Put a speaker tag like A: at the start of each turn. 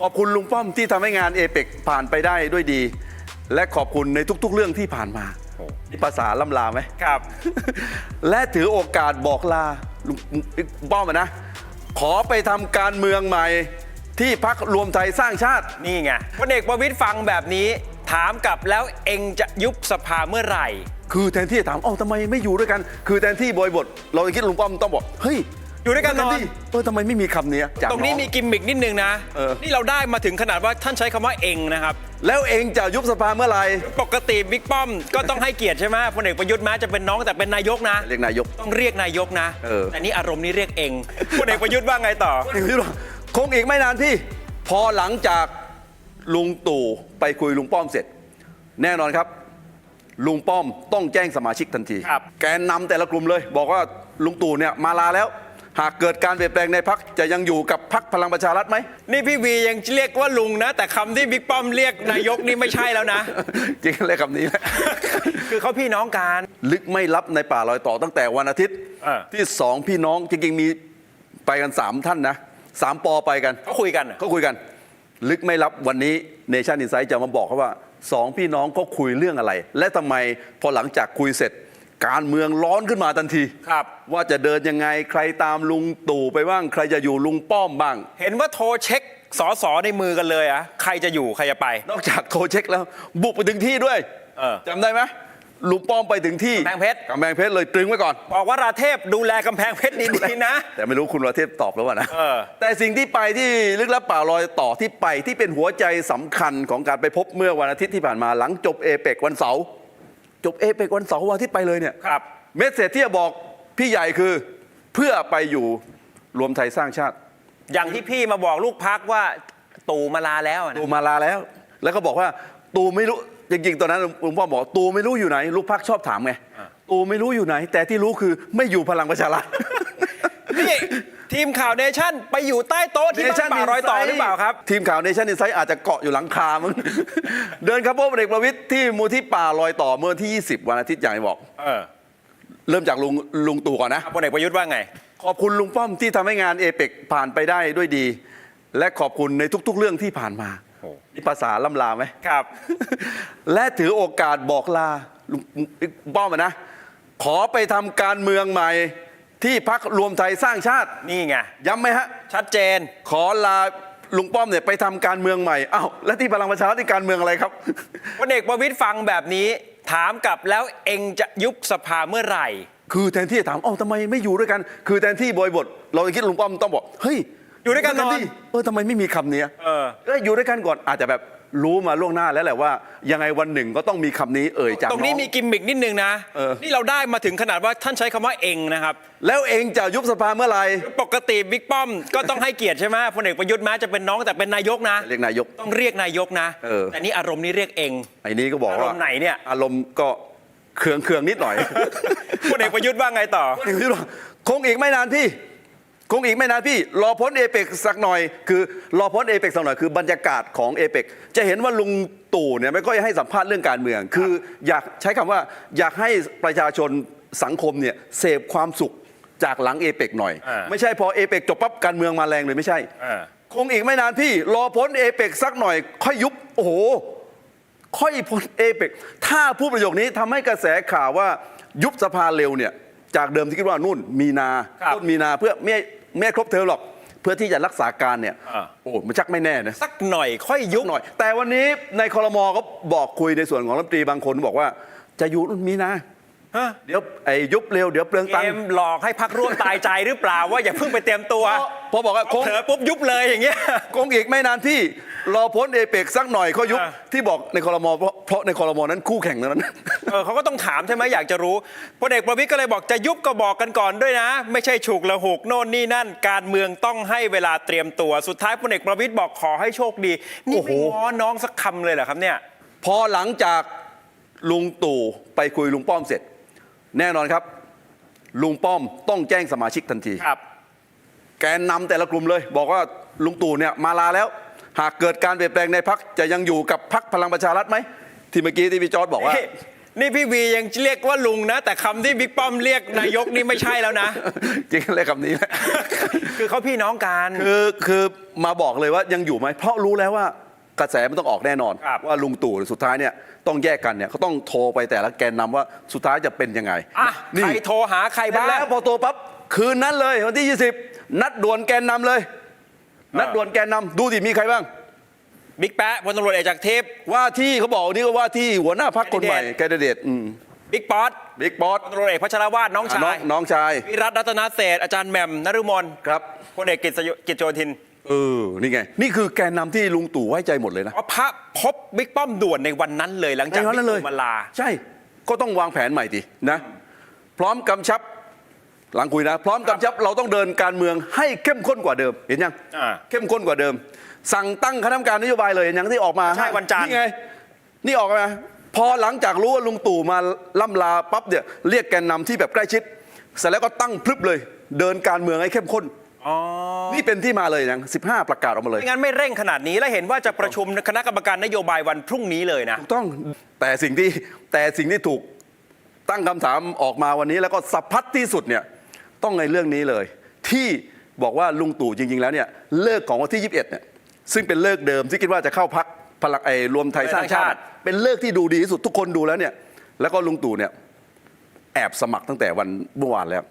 A: ขอบคุณลุงป้อมที่ทำให้งานเอเปกผ่านไปได้ด้วยดี และขอบคุณในทุกๆ เรื่องที่ผ่านมานี่ภาษาล่ำลาไหม
B: ครับ
A: และถือโอกาสบอกลาลุงลุงป้อมอะนะ ขอไปทำการเมืองใหม่ที่พักรวมไทยสร้างชาติ
B: นี่ไงพลเอกประวิตยฟังแบบนี้ ถามกลับแล้วเองจะยุบสภาเมื่อไหร่
A: คือแทนที่จะถามเอ้าทำไมไม่อยู่ด้วยกัน คือแทนที่บอยบท เราจะคิดลุงป้อมต้องบอก เฮ้ย
B: อยู่ด้วยกันนอน
A: แที่เออทำไมไม่มีคำนี้จาก
B: ตรงนี้
A: อง
B: มีกิมมิกนิดนึงนะ
A: เออ
B: นี่เราได้มาถึงขนาดว่าท่านใช้คำว่าเองนะครับ
A: แล้วเองจะยุบสภาเมื่อไหร่
B: ปกติบิ๊กป้อมก็ต้องให้เกียรติใช่ไหมพลเอกประยุทธ์แม้จะเป็นน้องแต่เป็นนายกนะ
A: เรียกนายก
B: ต้องเรียกนายกนะ
A: เออ
B: แต่นี่อารมณ์นี้เรียกเองพลเอกประยุทธ์ว่าไงต่อ
A: เองคิดว่าคงอีกไม่นานพี่ พอหลังจากลุงตู่ไปคุยลุงป้อมเสร็จ แน่นอนครับลุงป้อมต้องแจ้งสมาชิกทันที
B: ครับ
A: แกนนำแต่ละกลุ่มเลย บอกว่าลุงตู่เนี่ยมาลาแล้ว หากเกิดการเปลี่ยนแปลงในพักจะยังอยู่กับพักพลังประชารัฐไหม
B: นี่พี่วียังเรียกว่าลุงนะ แต่คำที่บิ๊กป้อมเรียกนายกนี่ไม่ใช่แล้วนะ
A: จริงๆเลยคำนี้แหละ
B: คือเขาพี่น้องกัน
A: ลึกไม่ลับในป่าลอยต่อตั้งแต่วันอาทิตย์
B: เออ
A: ที่สองพี่น้องจริงๆมีไปกันสามท่านนะสามปอไปกัน
B: เขาคุยกันเหรอ
A: เขาคุยกัน ลึกไม่ลับวันนี้เนชั่นอินไซ h ์จะมาบอกเขาว่าสองพี่น้องก็คุยเรื่องอะไร และทำไมพอหลังจากคุยเสร็จ การเมืองร้อนขึ้นมาทันที
B: ครับ
A: ว่าจะเดินยังไงใครตามลุงตู่ไปบ้าง ใครจะอยู่ลุงป้อมบ้าง
B: เห็นว่าโทรเช็คสอสอในมือกันเลยอะใครจะอยู่ใครจะไป
A: นอกจากโทรเช็คแล้ว บุกไปถึงที่ด้วย
B: เออ
A: จำได้ไหมลุงป้อมไปถึงที่
B: กำแพงเพชร
A: กำแพงเพชรเลยตรึงไว้ก่อน
B: บอกว่าราเทพดูแลกำแพงเพชรดีๆนะ
A: แต่ไม่รู้คุณวรเทพตอบแล้วว่านะ
B: เออ
A: แต่สิ่งที่ไปที่ลึกลับป่าลอยต่อที่ไปที่เป็นหัวใจสำคัญของการไปพบเมื่อวันอาทิตย์ที่ผ่านมาหลังจบเอเปกวันเสาร์ จบเอเปกวันเสาร์วันอาทิตย์ไปเลยเนี่ย
B: ครับ
A: เมสเซจที่จะบอกพี่ใหญ่คือเพื่อไปอยู่รวมไทยสร้างชาติ
B: อย่างที่พี่มาบอกลูกพักว่าตู่มาลาแล้วอะนะ
A: ตูมาลาแล้ว แล้วก็บอกว่า ตูไม่รู้จริงๆตอนนั้นลุงป้อมบอกตูไม่รู้อยู่ไหน ลูกพักชอบถามไงตูไม่รู้อยู่ไหน แต่ที่รู้คือไม่อยู่พลังประชารัฐ
B: นี่ ทีมข่าวเนชั่นไปอยู่ใต้โต๊ะที่บ้านป่ารอยต่อหรือเปล่าครับ
A: ทีมข่าวเนชั่นอินไซต์อาจจะเกาะอยู่หลังคามึง เดินครับพบพลเอกประวิตยที่มูลที่ป่าลอยต่อเมื่อวันที่ 20 วันอาทิตย์อย่างที่บอก
B: เออ
A: เริ่มจากลุงลุงตู่ก่อนนะ
B: พลเอกประยุทธ์ว่าไง
A: ขอบคุณลุงป้อมที่ทำให้งานเอเปกผ่านไปได้ด้วยดี และขอบคุณในทุกๆ เรื่องที่ผ่านมา
B: โอ้
A: นี่ภาษาล่ำลาไหม
B: ครับ
A: และถือโอกาสบอกลาลุงป้อมอะนะ ขอไปทำการเมืองใหม่ ที่พักรวมไทยสร้างชาติ
B: นี่ไง
A: ย้ำไหมฮะ
B: ชัดเจน
A: ขอลาลุงป้อมเนี่ยไปทำการเมืองใหม่อ้าวแล้วที่พลังประชารัฐที่การเมืองอะไรครับ
B: พลเอกประวิตยฟังแบบนี้ ถามกลับแล้วเองจะยุบสภาเมื่อไหร่
A: คือแทนที่จะถามเอ้าทำไมไม่อยู่ด้วยกัน คือแทนที่บอยบท เราจะคิดลุงป้อมต้องบอก เฮ้ย
B: อยู่ด้วยกันนอน
A: แทที่เออทำไมไม่มีคำนี้
B: เออ
A: เอ้ยอยู่ด้วยกันก่อนอาจจะแบบ รู้มาล่วงหน้าแล้วแหละว่า ยังไงวันหนึ่งก็ต้องมีคำนี้เอ่ยจาก
B: ตรงนี้
A: อง
B: มีกิมมิกนิดนึงนะ
A: เออ
B: นี่เราได้มาถึงขนาดว่าท่านใช้คำว่าเองนะครับ
A: แล้วเองจะยุบสภาเมื่อไหร่
B: ปกติบิ๊กป้อมก็ต้องให้เกียรติใช่ไหมพลเอกประยุทธ์แม้จะเป็นน้องแต่เป็นนายกนะ
A: เรียกนายก
B: ต้องเรียกนายกนะ
A: เออ
B: แต่นี่อารมณ์นี้เรียกเอง
A: ไอ้นี้ก็บอกว่า
B: อารมณ์ไหนเนี่ย
A: อารมณ์ก็เคืองเคืองๆนิดหน่อย
B: พลเอกประยุทธ์ว่าไงต่อ
A: เองคิดว่าคงอีกไม่นานพี่ คงอีกไม่นานพี่ รอพ้นเอเปกสักหน่อย คือรอพ้นเอเปกสักหน่อยคือบรรยากาศของเอเปกจะเห็นว่าลุงตู่เนี่ยไม่ค่อยให้สัมภาษณ์เรื่องการเมือง คืออยากใช้คำว่าอยากให้ประชาชนสังคมเนี่ยเสพความสุขจากหลังเอเปกหน่อย
B: อ่า
A: ไม่ใช่พอเอเปกจบปั๊บการเมืองมาแรงเลยไม่ใช่
B: อ่า
A: คงอีกไม่นานพี่ รอพ้นเอเปกสักหน่อย ค่อยยุบโอ้โหค่อยพ้นเอเปกถ้าพูดประโยคนี้ทำให้กระแสข่าวว่ายุบสภาเร็วเนี่ยจากเดิมที่คิดว่านู่นมีนา
B: ครับ
A: ต้นมีนาเพื่อไม่ ไม่ครบเทอมหรอก เพื่อที่จะรักษาการเนี่ย
B: อ่า
A: โอ้มันชักไม่แน่นะ
B: สักหน่อยค่อยยุบ
A: หน่อยแต่วันนี้ในคอรมอก็บอกคุยในส่วนของรัฐมนตรีบางคนบอกว่า จะอยู่นู่นมีนา
B: ฮะ
A: เดี๋ยวไอ้ยุบเร็วเดี๋ยวเปลือง
B: เก
A: ตังค์
B: มหลอกให้พักร่วมตายใจหรือเปล่าว่าอย่าเพิ่งไปเตรียมตัว
A: พอบอกว่าคง
B: เผลอปุ๊บยุบเลยอย่างเงี้ย
A: คงอีกไม่นานพี่ รอพ้นเอเปกสักหน่อยเขายุบ
B: อ่า
A: ที่บอกในคอรมอเพราะเพราะในคอรมอนั้นคู่แข่งนั้น
B: เออเขาก็ต้องถามใช่ไหมอยากจะรู้พลเอกประวิตยก็เลยบอกจะยุบก็บอกกันก่อนด้วยนะ ไม่ใช่ฉุกละหุกโน่นนี่นั่น การเมืองต้องให้เวลาเตรียมตัว สุดท้ายพลเอกประวิตยบอกขอให้โชคดี นี่
A: โอ้โห
B: ไม่ง้อน้องสักคำเลยเหรอครับเนี่ย
A: พอหลังจากลุงตู่ไปคุยลุงป้อมเสร็จ แน่นอนครับ ลุงป้อมต้องแจ้งสมาชิกทันที
B: ครับ
A: แกนนำแต่ละกลุ่มเลย บอกว่าลุงตู่เนี่ยมาลาแล้ว หากเกิดการเปลี่ยนแปลงในพักจะยังอยู่กับพักพลังประชารัฐไหมที่เมื่อกี้ที่พี่จอร์ดบอกว่า
B: นี่นี่พี่วียังเรียกว่าลุงนะ แต่คำที่บิ๊กป้อมเรียกนายกนี่ไม่ใช่แล้วนะ
A: จริงเลยคำนี้แหละ
B: คือเขาพี่น้องกัน
A: คือคือมาบอกเลยว่ายังอยู่ไหมเพราะรู้แล้วว่ากระแสมันต้องออกแน่นอน
B: ครับ
A: ว่าลุงตู่สุดท้ายเนี่ยต้องแยกกันเนี่ยเขาต้องโทรไปแต่ละแกนนำว่าสุดท้ายจะเป็นยังไง
B: อะ
A: นี่
B: ใครโทรหาใครบ้าง
A: แล้วพอโทรปั๊บคืนนั้นเลยวันที่ 20 นัดด่วนแกนนำเลย นัดด่วนแกนนำดูดิมีใครบ้าง
B: บิ๊กแป๊ะพลตำรวจเอกจากทิพย์
A: ว่าที่เขาบอกนี่ก็ว่าที่หัวหน้าพักคนใหม่แกนดิเดตอืม
B: บิ๊กป๊อต
A: บิ๊กบอส
B: พลตำรวจเอกพัชรวาทน้องชา
A: น้อง
B: ย
A: น้องชาย
B: วิรัตรัตนเศรษฐ์อาจารย์แหม่มนฤมล
A: ครับ
B: พลเอกกิจสยกิจโยธิน
A: เออ นี่ไง นี่คือแกนนำที่ลุงตู่ไว้ใจหมดเลยนะ
B: เพราะพระพบบิ๊กป้อมด่วนในวันนั้นเลยหลังจาก
A: ในวันนั้นเลย
B: บิ๊กตู่มาลา
A: ใช่ ก็ต้องวางแผนใหม่ดินะ พร้อมกำชับ หลังคุยนะ พร้อมกำชับเราต้องเดินการเมืองให้เข้มข้นกว่าเดิมเห็นยัง
B: อ่า
A: เข้มข้นกว่าเดิม สั่งตั้งคณะกรรมการนโยบายเลยเห็นยังที่ออกมา
B: ใช่วันจันทร์
A: นี่ไงนี่ออกมาพอหลังจากรู้ว่าลุงตู่มาล่ำลาปั๊บเนี่ยเรียกแกนนำที่แบบใกล้ชิดเสร็จแล้วก็ตั้งพลึบเลย เดินการเมืองให้เข้มข้น
B: อ๋อ
A: นี่เป็นที่มาเลยยัง15 ประกาศออกมาเลย
B: ไม่งั้นไม่เร่งขนาดนี้และเห็นว่าจะประชุมคณะกรรมการนโยบายวันพรุ่งนี้เลยนะ
A: ถูกต้องแต่สิ่งที่แต่สิ่งที่ถูกตั้งคำถามออกมาวันนี้แล้วก็สับพัดที่สุดเนี่ย ต้องในเรื่องนี้เลย ที่บอกว่าลุงตู่จริง ๆ แล้วเนี่ยเลิกของวันที่ 21เนี่ยซึ่งเป็นเลิกเดิมที่คิดว่าจะเข้าพักพลังไอรวมไทยสร้างชา
B: ติ
A: เป็นเลิกที่ดูดีที่สุดทุกคนดูแล้วเนี่ย แล้วก็ลุงตู่เนี่ยแอบสมัครตั้งแต่วันเมื่อวานแล้ว